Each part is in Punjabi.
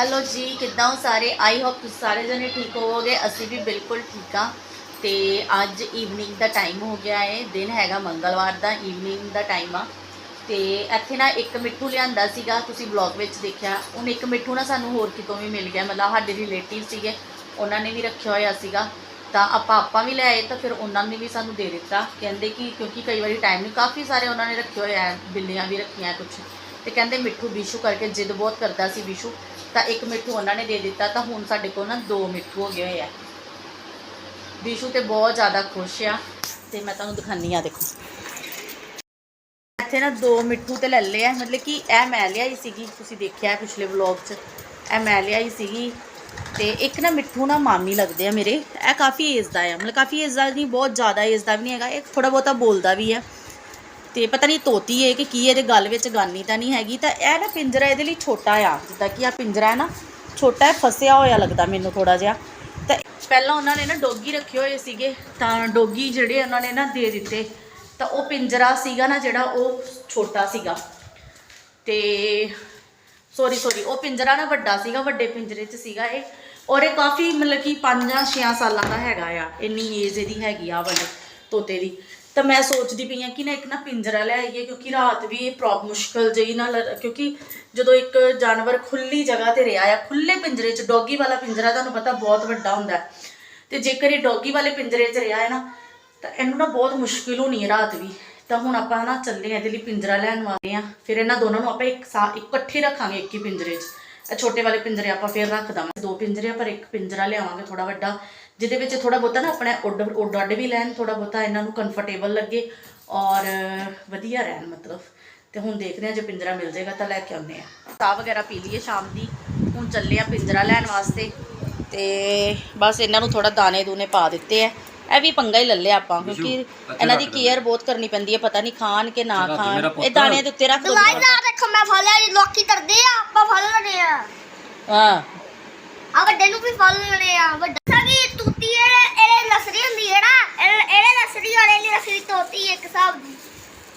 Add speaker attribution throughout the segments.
Speaker 1: ਹੈਲੋ ਜੀ, ਕਿੱਦਾਂ ਹੋ ਸਾਰੇ? ਆਈ ਹੋਪ ਤੁਸੀਂ ਸਾਰੇ ਜਣੇ ਠੀਕ ਹੋਵੋਗੇ। ਅਸੀਂ ਵੀ ਬਿਲਕੁਲ ਠੀਕ ਆ ਤੇ ਅੱਜ ਈਵਨਿੰਗ ਦਾ ਟਾਈਮ ਹੋ ਗਿਆ ਹੈ ਦਿਨ ਹੈਗਾ ਮੰਗਲਵਾਰ ਦਾ ਈਵਨਿੰਗ ਦਾ ਟਾਈਮ ਆ। ਤੇ ਇੱਥੇ ਨਾ ਇੱਕ ਮਿੱਠੂ ਲਿਆਂਦਾ ਸੀਗਾ, ਤੁਸੀਂ ਬਲੌਗ ਵਿੱਚ ਦੇਖਿਆ। ਹੁਣ ਇੱਕ ਮਿੱਠੂ ਨਾ ਸਾਨੂੰ ਹੋਰ ਕਿਤੋਂ ਵੀ ਮਿਲ ਗਿਆ। ਮਤਲਬ ਸਾਡੇ ਰਿਲੇਟਿਵ ਸੀਗੇ, ਉਹਨਾਂ ਨੇ ਵੀ ਰੱਖਿਆ ਹੋਇਆ ਸੀਗਾ। ਤਾਂ ਆਪਾਂ ਆਪਾਂ ਵੀ ਲਿਆਏ ਤਾਂ ਫਿਰ ਉਹਨਾਂ ਨੇ ਵੀ ਸਾਨੂੰ ਦੇ ਦਿੱਤਾ। ਕਹਿੰਦੇ ਕਿ ਕਿਉਂਕਿ ਕਈ ਵਾਰੀ ਟਾਈਮ ਨਹੀਂ ਕਾਫੀ ਸਾਰੇ ਉਹਨਾਂ ਨੇ ਰੱਖੇ ਹੋਏ ਆ, ਬਿੱਲੀਆਂ ਵੀ ਰੱਖੀਆਂ ਕੁਝ ਤੇ ਕਹਿੰਦੇ ਮਿੱਠੂ ਬਿਸ਼ੂ ਕਰਕੇ ਜਿੱਦ ਬਹੁਤ ਕਰਦਾ ਸੀ ਬਿਸ਼ੂ ਤਾਂ ਇੱਕ ਮਿੱਠੂ ਉਹਨਾਂ ਨੇ ਦੇ ਦਿੱਤਾ, ਤਾਂ ਹੁਣ ਸਾਡੇ ਕੋਲ ਨਾ ਦੋ ਮਿੱਠੂ ਹੋ ਗਏ ਹੋਏ ਆ। ਬਿਸ਼ੂ ਤੇ ਬਹੁਤ ਜ਼ਿਆਦਾ ਖੁਸ਼ ਆ, ਤੇ ਮੈਂ ਤੁਹਾਨੂੰ ਦਿਖਾਨੀ ਆ ਦੇਖੋ। ਇੱਥੇ ਨਾ ਦੋ ਮਿੱਠੂ ਤੇ ਲੈ ਲਏ ਆ, ਮਤਲਬ ਕਿ ਇਹ ਮੈਂ ਲਿਆਈ ਸੀਗੀ, ਤੁਸੀਂ ਦੇਖਿਆ ਪਿਛਲੇ ਵਲੌਗ 'ਚ, ਇਹ ਮੈਂ ਲਿਆਈ ਸੀਗੀ। ਤੇ ਇੱਕ ਨਾ ਮਿੱਠੂ ਨਾ ਮਾਮੀ ਲੱਗਦੇ ਆ ਮੇਰੇ, ਇਹ ਕਾਫੀ ਏਜ ਦਾ ਆ, ਮਤਲਬ ਕਾਫੀ ਏਜ ਦਾ ਨਹੀਂ, ਬਹੁਤ ਜ਼ਿਆਦਾ ਏਜ ਦਾ ਵੀ ਨਹੀਂ ਹੈਗਾ, ਇਹ ਥੋੜਾ ਬਹੁਤਾ ਬੋਲਦਾ ਵੀ ਹੈ ਤੇ ਪਤਾ ਨਹੀਂ ਤੋਤੀ ਹੈ ਕਿ ਕੀ ਇਹਦੇ ਗੱਲ ਵਿੱਚ ਗਾਨੀ ਤਾਂ ਨਹੀਂ ਹੈਗੀ, ਤਾਂ ਇਹ ਨਾ ਪਿੰਜਰਾ ਇਹਦੇ ਲਈ ਛੋਟਾ ਆ, ਜਿੱਦਾਂ ਕਿ ਆ ਪਿੰਜਰਾ ਹੈ ਨਾ, ਛੋਟਾ ਹੈ, ਫਸਿਆ ਹੋਇਆ ਲੱਗਦਾ ਮੈਨੂੰ ਥੋੜਾ ਜਿਹਾ। ਤਾਂ ਪਹਿਲਾਂ ਉਹਨਾਂ ਨੇ ਨਾ ਡੋਗੀ ਰੱਖੇ ਹੋਏ ਸੀਗੇ, ਤਾਂ ਡੋਗੀ ਜਿਹੜੇ ਉਹਨਾਂ ਨੇ ਨਾ ਦੇ ਦਿੱਤੇ, ਤਾਂ ਉਹ ਪਿੰਜਰਾ ਸੀਗਾ ਨਾ ਜਿਹੜਾ ਉਹ ਛੋਟਾ ਸੀਗਾ। ਤੇ ਸੌਰੀ ਸੌਰੀ ਉਹ ਪਿੰਜਰਾ ਨਾ ਵੱਡਾ ਸੀਗਾ, ਵੱਡੇ ਪਿੰਜਰੇ 'ਚ ਸੀਗਾ ਇਹ, ਔਰ ਇਹ ਕਾਫੀ ਮਤਲਬ ਕਿ 5-6 ਸਾਲਾਂ ਦਾ ਹੈਗਾ ਆ, ਇੰਨੀ ਏਜ ਇਹਦੀ ਹੈਗੀ ਆ ਵਾਲੇ ਤੋਤੇ ਦੀ। ਤਾਂ ਮੈਂ ਸੋਚਦੀ ਪਈ ਆ ਕਿ ਨਾ ਇੱਕ ਨਾ ਪਿੰਜਰਾ ਲੈ ਆਈਏ, ਕਿਉਂਕਿ ਰਾਤ ਵੀ ਇਹ ਪ੍ਰੋਬ ਮੁਸ਼ਕਲ ਜਿਹੀ ਨਾਲ, ਕਿਉਂਕਿ ਜਦੋਂ ਇੱਕ ਜਾਨਵਰ ਖੁੱਲੀ ਜਗ੍ਹਾ ਤੇ ਰਿਹਾ ਆ, ਖੁੱਲੇ ਪਿੰਜਰੇ 'ਚ, ਡੌਗੀ ਵਾਲਾ ਪਿੰਜਰਾ ਤੁਹਾਨੂੰ ਪਤਾ ਬਹੁਤ ਵੱਡਾ ਹੁੰਦਾ ਹੈ। ਤੇ ਜੇਕਰ ਇਹ ਡੌਗੀ ਵਾਲੇ ਪਿੰਜਰੇ 'ਚ ਰਿਹਾ ਹੈ ਨਾ, ਤਾਂ ਇਹਨੂੰ ਨਾ ਬਹੁਤ ਮੁਸ਼ਕਿਲ ਹੋਣੀ ਹੈ ਰਾਤ ਵੀ। ਤਾਂ ਹੁਣ ਆਪਾਂ ਨਾ ਚੱਲੇ ਆ ਇਹਦੇ ਲਈ ਪਿੰਜਰਾ ਲੈਣ ਵਾਲੇ ਆ ਫਿਰ ਇਹਨਾਂ ਦੋਨਾਂ ਨੂੰ ਆਪਾਂ ਇੱਕ ਸਾਥ ਇਕੱਠੇ ਰੱਖਾਂਗੇ ਇੱਕ ਹੀ ਪਿੰਜਰੇ 'ਚ। ਛੋਟੇ ਵਾਲੇ ਪਿੰਜਰੇ ਆਪਾਂ ਫਿਰ ਰੱਖ ਦਾਂਗੇ। ਦੋ ਪਿੰਜਰੇ ਪਰ ਇੱਕ ਪਿੰਜਰਾ ਲਿਆਵਾਂਗੇ ਥੋੜਾ ਵੱਡਾ, ਜਿਹਦੇ ਵਿੱਚ ਥੋੜਾ ਬਹੁਤਾ ਨਾ ਆਪਣੇ ਉੱਡ ਉੱਡ ਅੱਡ ਵੀ ਲੈਣ ਥੋੜਾ ਬਹੁਤਾ ਇਹਨਾਂ ਨੂੰ ਕੰਫਰਟੇਬਲ ਲੱਗੇ ਔਰ ਵਧੀਆ ਰਹਿਣ ਮਤਲਬ। ਤੇ ਹੁਣ ਦੇਖਦੇ ਆ ਜੇ ਪਿੰਜਰਾ ਮਿਲ ਜਾਏਗਾ ਤਾਂ ਲੈ ਕੇ ਆਉਂਦੇ ਆ ਚਾਹ ਵਗੈਰਾ ਪੀ ਲਈਏ ਸ਼ਾਮ ਦੀ। ਹੁਣ ਚੱਲੇ ਆ ਪਿੰਜਰਾ ਲੈਣ ਵਾਸਤੇ। ਤੇ ਬਸ ਇਹਨਾਂ ਨੂੰ ਥੋੜਾ ਦਾਣੇ ਦੂਨੇ ਪਾ ਦਿੱਤੇ ਆ। ਇਹ ਵੀ ਪੰਗਾ ਹੀ ਲੈ ਲਿਆ ਆਪਾਂ ਕਿਉਂਕਿ ਇਹਨਾਂ ਦੀ ਕੇਅਰ ਬਹੁਤ ਕਰਨੀ ਪੈਂਦੀ ਹੈ ਪਤਾ ਨਹੀਂ ਖਾਣ ਕਿ ਨਾ ਖਾਣ। ਇਹ ਦਾਣਿਆਂ ਦੇ ਉੱਤੇ ਰੱਖ ਦੋ।
Speaker 2: ਗਾਇਸ ਆ ਦੇਖੋ ਮੈਂ ਫਾਲਿਆ ਜੀ ਲੋਕੀ ਕਰਦੇ ਆ ਆਪਾਂ ਫਲ ਲੈਣੇ ਆ।
Speaker 1: ਹਾਂ।
Speaker 2: ਆ ਵੱਡੇ ਨੂੰ ਵੀ ਫਲ ਲੈਣੇ ਆ ਵੱਡਾ ਸਾਡੀ ਤੂਤੀ ਇਹ ਇਹ ਨਸਰੀ ਹੁੰਦੀ ਹੈ ਨਾ ਇਹ ਇਹਦੇ ਨਸਰੀ ਵਾਲੇ ਲਈ ਨਸਰੀ ਤੋਤੀ ਇੱਕ ਦੀ।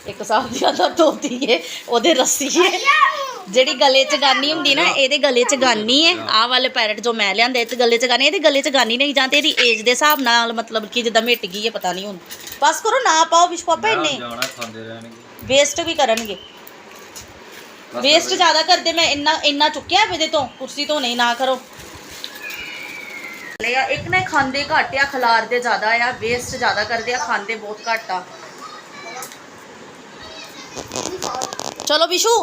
Speaker 1: ਇੱਕ ਸਾਹ ਦੀ ਆਦਾ ਤੋਤੀ ਏ ਉਹਦੇ ਰੱਸੀ ਏ। ਜਿਹੜੀ ਗਲੇ 'ਚ ਗਾਨੀ ਹੁੰਦੀ ਨਾ ਇਹਦੇ ਗਲੇ 'ਚ ਗਾਨੀ ਏ। ਆਹ ਵਾਲੇ ਪੈਰਟ ਜੋ ਮੈਂ ਲਿਆਂਦੇ ਇਹ 'ਚ ਗਲੇ 'ਚ ਗਾਨੀ ਇਹਦੇ ਗਲੇ 'ਚ ਗਾਨੀ ਨਹੀਂ ਜਾਂ ਤੇ ਇਹਦੀ ਏਜ ਦੇ ਹਿਸਾਬ ਨਾਲ ਮਤਲਬ ਕਿ ਜਿੱਦਾਂ ਮਿਟ ਗਈ ਏ ਪਤਾ ਨਹੀਂ ਹੁਣ। ਬਸ ਕਰੋ ਨਾ ਪਾਓ ਵਿਸ਼ ਪਾਪਾ ਇੰਨੇ।
Speaker 3: ਜਾਣਾ ਖਾਂਦੇ ਰਹਿਣਗੇ।
Speaker 1: ਵੇਸਟ ਵੀ ਕਰਨਗੇ। ਵੇਸਟ ਜ਼ਿਆਦਾ ਕਰਦੇ ਮੈਂ ਇੰਨਾ ਇੰਨਾ ਚੁੱਕਿਆ ਇਹਦੇ ਤੋਂ ਕੁਰਸੀ ਤੋਂ ਨਹੀਂ ਨਾ ਕਰੋ। ਲਿਆ ਇੱਕ ਨਾ ਇਹ ਖਾਂਦੇ ਘੱਟ ਆ ਖਿਲਾਰਦੇ ਜ਼ਿਆਦਾ ਆ ਵੇਸਟ ਜ਼ਿਆਦਾ ਕਰਦੇ ਆ ਖਾਂਦੇ ਬਹੁਤ ਘੱਟ ਆ। ਚਲੋ ਵਿਸ਼ੂ।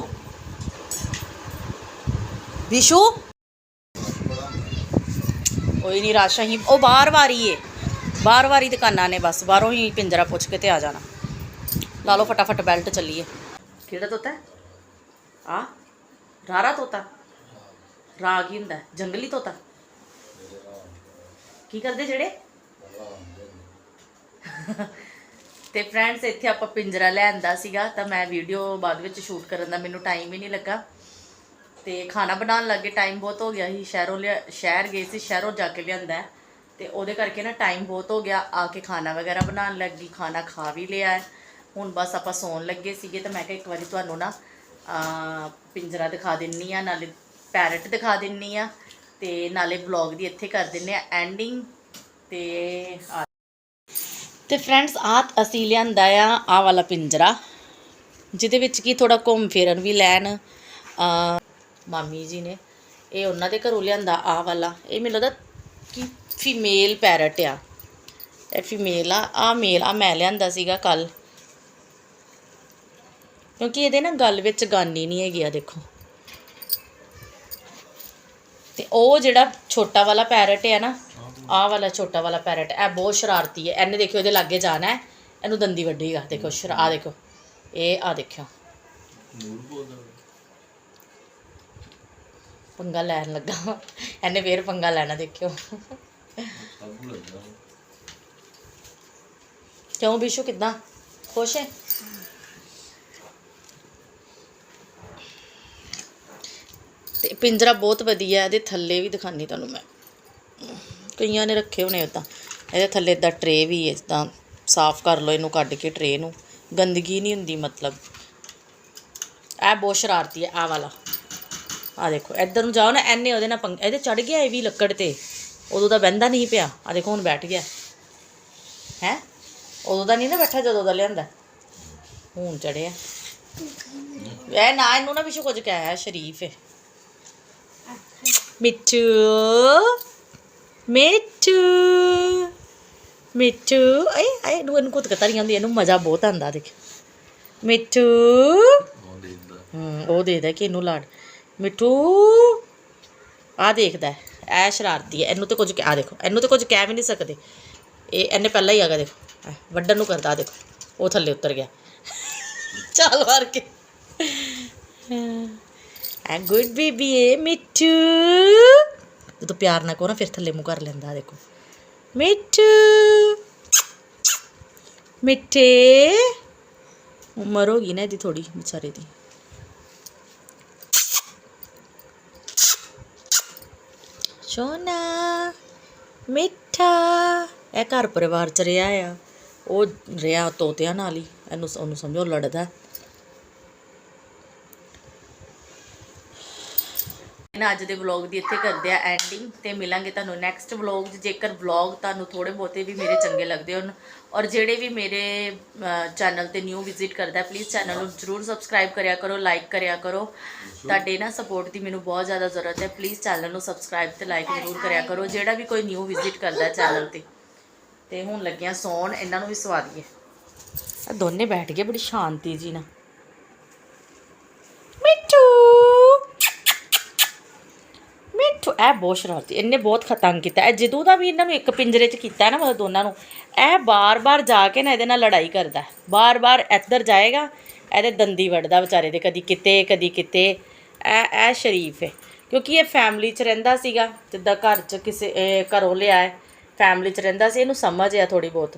Speaker 1: ਵਿਸ਼ੂ? ਕੋਈ ਨਹੀਂ ਰਾਸ਼ਾ ਹੀ, ਉਹ ਬਾਹਰ ਵਾਰੀ ਏ। ਬਾਹਰ ਵਾਰੀ ਦੁਕਾਨਾਂ ਨੇ ਬਸ, ਬਾਹਰੋਂ ਹੀ ਪਿੰਜਰਾ ਪੁੱਛ ਕੇ ਤੇ ਆ ਜਾਣਾ। ਲਾ ਲਓ ਫਟਾਫਟ ਬੈਲਟ ਚੱਲੀਏ। ਕਿਹੜਾ ਤੋਤਾ? ਆ? ਰਾਰਾ ਤੋਤਾ? ਰਾ ਕੀ ਹੁੰਦਾ, ਜੰਗਲੀ ਤੋਤਾ? ਕੀ ਕਰਦੇ ਜਿਹੜੇ? ਤੇ ਫਰੈਂਡਸ, ਇੱਥੇ ਆਪਾਂ ਪਿੰਜਰਾ ਲੈ ਲਿਆਂਦਾ ਸੀਗਾ, ਤਾਂ ਮੈਂ ਵੀਡੀਓ ਬਾਅਦ ਵਿੱਚ ਸ਼ੂਟ ਕਰਨ ਦਾ ਮੈਨੂੰ ਟਾਈਮ ਹੀ ਨਹੀਂ ਲੱਗਾ। ਤੇ ਖਾਣਾ ਬਣਾਉਣ ਲੱਗੇ ਟਾਈਮ ਬਹੁਤ ਹੋ ਗਿਆ ਸੀ। ਸ਼ਹਿਰੋਂ ਲਿਆ, ਸ਼ਹਿਰ ਗਏ ਸੀ, ਸ਼ਹਿਰੋਂ ਜਾ ਕੇ ਲਿਆਂਦਾ ਹੈ। ਤੇ ਉਹਦੇ ਕਰਕੇ ਨਾ ਟਾਈਮ ਬਹੁਤ ਹੋ ਗਿਆ, ਆ ਕੇ ਖਾਣਾ ਵਗੈਰਾ ਬਣਾਉਣ ਲੱਗੀ, ਖਾਣਾ ਖਾ ਵੀ ਲਿਆ ਹੁਣ ਬਸ ਆਪਾਂ ਸੌਣ ਲੱਗੇ ਸੀਗੇ ਤਾਂ ਮੈਂ ਕਿਹਾ ਇੱਕ ਵਾਰੀ ਤੁਹਾਨੂੰ ਨਾ ਪਿੰਜਰਾ ਦਿਖਾ ਦਿੰਨੀ ਆ, ਨਾਲੇ ਪੈਰਟ ਦਿਖਾ ਦਿੰਨੀ ਆ, ਤੇ ਨਾਲੇ ਵਲੌਗ ਦੀ ਇੱਥੇ ਕਰ ਦਿੰਨੇ ਆ। ਐਂਡਿੰਗ ਤੇ ਆ। ਤੇ ਫਰੈਂਡਸ ਆ ਅਸੀਂ ਲਿਆਂਦਾ ਆ ਆ ਵਾਲਾ ਪਿੰਜਰਾ, ਜਿਹਦੇ ਵਿੱਚ ਕੀ ਥੋੜਾ ਘੁੰਮ ਫੇਰਨ ਵੀ ਲੈਣ ਮਾਮੀ ਜੀ ਨੇ। ਇਹ ਉਹਨਾਂ ਦੇ ਘਰੋਂ ਲਿਆਂਦਾ ਆ ਵਾਲਾ। ਇਹ ਮੈਨੂੰ ਲੱਗਦਾ ਕਿ ਫੀਮੇਲ ਪੈਰਟ ਆ। ਇਹ ਫੀਮੇਲ ਆ ਆ ਮੇਲ ਆ ਮੈਂ ਲਿਆਂਦਾ ਸੀਗਾ ਕੱਲ ਕਿਉਂਕਿ ਇਹਦੇ ਨਾ ਗੱਲ ਵਿੱਚ ਗਾਨੀ ਨਹੀਂ ਹੈਗੀ ਆ, ਦੇਖੋ। ਤੇ ਉਹ ਜਿਹੜਾ ਛੋਟਾ ਵਾਲਾ ਪੈਰਟ ਹੈ ਨਾ, ਆਹ ਵਾਲਾ ਛੋਟਾ ਵਾਲਾ ਪੈਰਟ, ਇਹ ਬਹੁਤ ਸ਼ਰਾਰਤੀ ਹੈ ਇਹਨੇ ਦੇਖਿਓ ਇਹਦੇ ਲਾਗੇ ਜਾਣਾ ਹੈ। ਇਹਨੂੰ ਦੰਦੀ ਵੱਢੇਗਾ ਦੇਖੋ, ਸ਼ਰਾ ਆਹ ਦੇਖੋ। ਇਹ ਆ ਦੇਖਿਓ। ਪੰਗਾ ਲੈਣ ਲੱਗਾ ਇਹਨੇ ਫੇਰ ਪੰਗਾ ਲੈਣਾ, ਦੇਖਿਓ। ਕਿਉਂ ਬਿਸ਼ੂ, ਕਿਦਾਂ? ਖੁਸ਼ ਹੈ? ਤੇ ਪਿੰਜਰਾ ਬਹੁਤ ਵਧੀਆ ਇਹਦੇ ਥੱਲੇ ਵੀ ਦਿਖਾਨੀ ਤੁਹਾਨੂੰ ਮੈਂ। ਕਈਆਂ ਨੇ ਰੱਖੇ ਹੋਣੇ ਉਦਾਂ ਇਹਦੇ ਥੱਲੇ ਇਦਾਂ ਟਰੇ ਵੀ ਹੈ ਇਦਾਂ ਸਾਫ਼ ਕਰ ਲਓ ਇਹਨੂੰ, ਕੱਢ ਕੇ ਟਰੇ ਨੂੰ। ਗੰਦਗੀ ਨਹੀਂ ਹੁੰਦੀ, ਮਤਲਬ। ਇਹ ਬਹੁਤ ਸ਼ਰਾਰਤੀ ਹੈ ਆ ਵਾਲਾ। ਆ ਦੇਖੋ ਇੱਧਰ ਨੂੰ ਜਾਓ ਨਾ ਐਨੇ ਉਹਦੇ ਨਾਲ ਪੰਗ ਇਹਦੇ ਚੜ ਗਿਆ ਇਹ ਵੀ ਲੱਕੜ ਤੇ। ਉਦੋਂ ਦਾ ਬਹਿੰਦਾ ਨਹੀਂ ਪਿਆ। ਆ ਦੇਖੋ ਹੁਣ ਬੈਠ ਗਿਆ। ਹੈ? ਉਦੋਂ ਦਾ ਨਹੀਂ ਨਾ ਬੈਠਾ ਜਦੋਂ ਦਾ ਲਿਆਂਦਾ। ਹੁਣ ਚੜਿਆ ਇਹ ਨਾ ਇਹਨੂੰ ਨਾ ਪਿੱਛੇ ਕੁਝ ਕਹਿਆ ਸ਼ਰੀਫ ਹੈ ਮਿੱਠੂ। ਮਿੱਠੂ। ਮਿੱਠੂ। ਏ ਆਏ ਇਹਨੂੰ ਇਹਨੂੰ ਕੁੱਤ ਕਤਰੀ ਆਉਂਦੀ ਇਹਨੂੰ ਮਜ਼ਾ ਬਹੁਤ ਆਉਂਦਾ ਦੇਖ। ਮਿੱਠੂ। ਹੂੰ ਉਹ ਦੇਖਦਾ ਕਿ ਇਹਨੂੰ ਲਾੜ। ਮਿੱਠੂ ਆ ਦੇਖਦਾ ਹੈ, ਇਹ ਸ਼ਰਾਰਤੀ ਹੈ ਇਹਨੂੰ ਤੇ ਕੁਝ ਆ ਦੇਖੋ ਇਹਨੂੰ ਤੇ ਕੁਝ ਕਹਿ ਵੀ ਨਹੀਂ ਸਕਦੇ। ਇਹ ਇਹਨੇ ਪਹਿਲਾਂ ਹੀ ਆਗਾ ਦੇਖੋ ਐ, ਵੱਢਣ ਨੂੰ ਕਰਦਾ ਦੇਖੋ ਉਹ ਥੱਲੇ ਉਤਰ ਗਿਆ। ਚੱਲ ਮਾਰ ਕੇ। ਐ ਗੁੱਡ ਬੇਬੀ ਏ ਮਿੱਠੂ। ਜਦੋਂ ਪਿਆਰ ਨਾ ਕੋ ਨਾ ਫਿਰ ਥੱਲੇ ਮੂੰਹ ਕਰ ਲੈਂਦਾ ਦੇਖੋ। ਮਿੱਠੂ। ਮਿੱਠੇ। ਉਮਰ ਹੋ ਗਈ ਨਾ ਇਹਦੀ ਥੋੜੀ ਵਿਚਾਰੇ ਦੀ। ਸੋਨਾ ਮਿੱਠਾ। ਇਹ ਘਰ ਪਰਿਵਾਰ ਚ ਰਿਹਾ ਆ। ਉਹ ਰਿਹਾ ਤੋਤਿਆਂ ਨਾਲ ਹੀ। ਇਹਨੂੰ ਉਹਨੂੰ ਸਮਝੋ, ਲੜਦਾ। ਨਾ ਅੱਜ ਦੇ ਵਲੌਗ ਦੀ ਇੱਥੇ ਕਰਦੇ ਆ ਐਂਡਿੰਗ ਤੇ ਮਿਲਾਂਗੇ ਤੁਹਾਨੂੰ ਨੈਕਸਟ ਵਲੌਗ ਜੇਕਰ ਵਲੌਗ ਤੁਹਾਨੂੰ ਥੋੜੇ ਬਹੁਤੇ ਵੀ ਮੇਰੇ ਚੰਗੇ ਲੱਗਦੇ ਹੋਣ ਔਰ ਜਿਹੜੇ ਵੀ ਮੇਰੇ ਚੈਨਲ ਤੇ ਨਿਊ ਵਿਜ਼ਿਟ ਕਰਦਾ ਪਲੀਜ਼ ਚੈਨਲ ਨੂੰ ਜਰੂਰ ਸਬਸਕ੍ਰਾਈਬ ਕਰਿਆ ਕਰੋ ਲਾਈਕ ਕਰਿਆ ਕਰੋ। ਤੁਹਾਡੇ ਨਾ ਸਪੋਰਟ ਦੀ ਮੈਨੂੰ ਬਹੁਤ ਜ਼ਿਆਦਾ ਜ਼ਰੂਰਤ ਹੈ। ਪਲੀਜ਼ ਚੈਨਲ ਨੂੰ ਸਬਸਕ੍ਰਾਈਬ ਤੇ ਲਾਈਕ ਜ਼ਰੂਰ ਕਰਿਆ ਕਰੋ। ਜਿਹੜਾ ਵੀ ਕੋਈ ਨਿਊ ਵਿਜ਼ਿਟ ਕਰਦਾ ਚੈਨਲ ਤੇ। ਤੇ ਹੁਣ ਲੱਗੀਆਂ ਸੌਣ, ਇਹਨਾਂ ਨੂੰ ਵੀ ਸਵਾ ਦਈਏ। ਆ ਦੋਨੇ ਬੈਠ ਗਏ, ਬੜੀ ਸ਼ਾਂਤੀ ਜੀ ਨਾਲ ਮਿੱਠੂ ਮਿੱਠੂ ਇਹ ਬਹੁਤ ਸ਼ਰਾਰਤੀ, ਇਹਨੇ ਬਹੁਤ ਖਤੰਗ ਕੀਤਾ। ਇਹ ਜਦੋਂ ਦਾ ਵੀ ਇਹਨਾਂ ਨੂੰ ਇੱਕ ਪਿੰਜਰੇ 'ਚ ਕੀਤਾ ਨਾ ਮਤਲਬ ਦੋਨਾਂ ਨੂੰ, ਇਹ ਬਾਰ-ਬਾਰ ਜਾ ਕੇ ਨਾ ਇਹਦੇ ਨਾਲ ਲੜਾਈ ਕਰਦਾ। ਬਾਰ-ਬਾਰ ਇੱਧਰ ਜਾਏਗਾ, ਇਹਦੇ ਦੰਦੀ ਵੜਦਾ ਵਿਚਾਰੇ ਦੇ, ਕਦੀ ਕਿਤੇ ਕਦੀ ਕਿਤੇ। ਇਹ ਇਹ ਸ਼ਰੀਫ ਹੈ ਕਿਉਂਕਿ ਇਹ ਫੈਮਿਲੀ 'ਚ ਰਹਿੰਦਾ ਸੀਗਾ, ਜਿੱਦਾਂ ਘਰ 'ਚ ਕਿਸੇ ਘਰੋਂ ਲਿਆ ਹੈ ਫੈਮਿਲੀ 'ਚ ਰਹਿੰਦਾ ਸੀ, ਇਹਨੂੰ ਸਮਝ ਆ ਥੋੜੀ ਬਹੁਤ।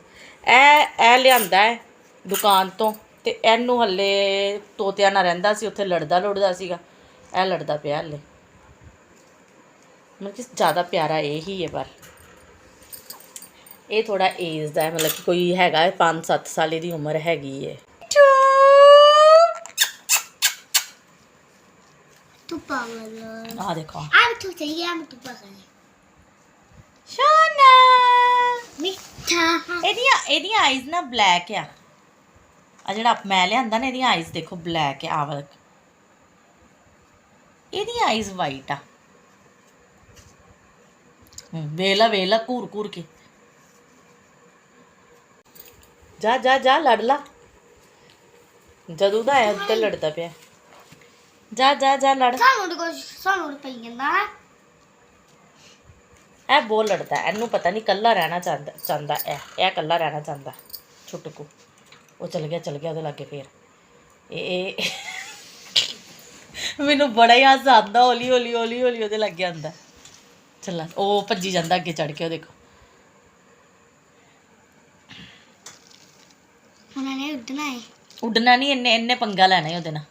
Speaker 1: ਇਹ ਇਹ ਲਿਆਂਦਾ ਹੈ ਦੁਕਾਨ ਤੋਂ ਤੇ ਇਹਨੂੰ ਹੱਲੇ ਤੋਤਿਆਂ ਨਾਲ ਰਹਿੰਦਾ ਸੀ, ਉੱਥੇ ਲੜਦਾ ਲੁੜਦਾ ਸੀਗਾ। ਇਹ ਲੜਦਾ ਪਿਆ ਹੱਲੇ। ਮਤਲਬ ਕਿ ਜ਼ਿਆਦਾ ਪਿਆਰਾ ਇਹ ਹੀ ਹੈ ਪਰ। ਇਹ ਥੋੜਾ ਏਜ ਦਾ ਹੈ ਮਤਲਬ ਕਿ ਕੋਈ ਹੈਗਾ 5-7 ਸਾਲ ਦੀ ਉਮਰ ਹੈਗੀ ਹੈ।
Speaker 2: ਤੂੰ ਪਾਗਲ
Speaker 1: ਆ ਦੇਖੋ।
Speaker 2: ਆ ਤੂੰ ਸਹੀ ਆ ਤੂੰ ਪਾਗਲ
Speaker 1: ਸ਼ੋਨਾ।
Speaker 2: ਮਿੱਠਾ।
Speaker 1: ਇਹਦੀਆਂ ਇਹਦੀਆਂ ਆਈਜ਼ ਨਾ ਬਲੈਕ ਆ। ਆ ਜਿਹੜਾ ਮੈਂ ਲਿਆਂਦਾ ਨਾ ਇਹਦੀਆਂ ਆਈਜ਼ ਦੇਖੋ ਬਲੈਕ ਆ ਇਹਦੀਆਂ ਆਈਜ਼ ਵਾਈਟ ਆ। ਵੇਲਾ ਵੇਲਾ ਘੂਰ ਘੂਰ ਕੇ। ਜਾ ਜਾ ਜਾ ਲੜ ਲਾ। ਜਦੋਂ ਦਾ ਆਇਆ ਤੇ ਲੜਦਾ ਪਿਆ। ਜਾ ਜਾ ਜਾ ਲੜ।
Speaker 2: ਸਾਨੂੰ ਤੇ ਕੁਝ ਸਾਨੂੰ ਤੇ ਪਈ ਜਾਂਦਾ। ਨਾ
Speaker 1: ਇਹ ਬਹੁਤ ਲੜਦਾ ਹੈ। ਇਹਨੂੰ ਪਤਾ ਨਹੀਂ ਕੱਲਾ ਰਹਿਣਾ ਚਾਹੁੰਦਾ ਚਾਹੁੰਦਾ ਇਹ ਇਹ ਕੱਲਾ ਰਹਿਣਾ ਚਾਹੁੰਦਾ ਛੁੱਟਕੂ ਉਹ ਚਲ ਗਿਆ ਚਲ ਗਿਆ ਉਹਦੇ ਲਾਗੇ ਫੇਰ। ਇਹ ਇਹ ਮੈਨੂੰ ਬੜਾ ਹੀ ਹਾਸਾ ਆਉਂਦਾ ਹੌਲੀ ਹੌਲੀ ਹੌਲੀ ਹੌਲੀ ਉਹਦੇ ਲੱਗੇ ਆਉਂਦਾ। ਚੱਲਾ ਉਹ ਭੱਜੀ ਜਾਂਦਾ ਅੱਗੇ ਚੜ ਕੇ ਉਹ ਦੇਖੋ।
Speaker 2: ਉਹਨਾਂ ਨੇ ਉੱਡਣਾ ਹੈ
Speaker 1: ਉੱਡਣਾ ਨਹੀਂ ਇੰਨੇ ਇੰਨੇ ਪੰਗਾ ਲੈਣਾ ਹੀ ਉਹਦੇ ਨਾਲ।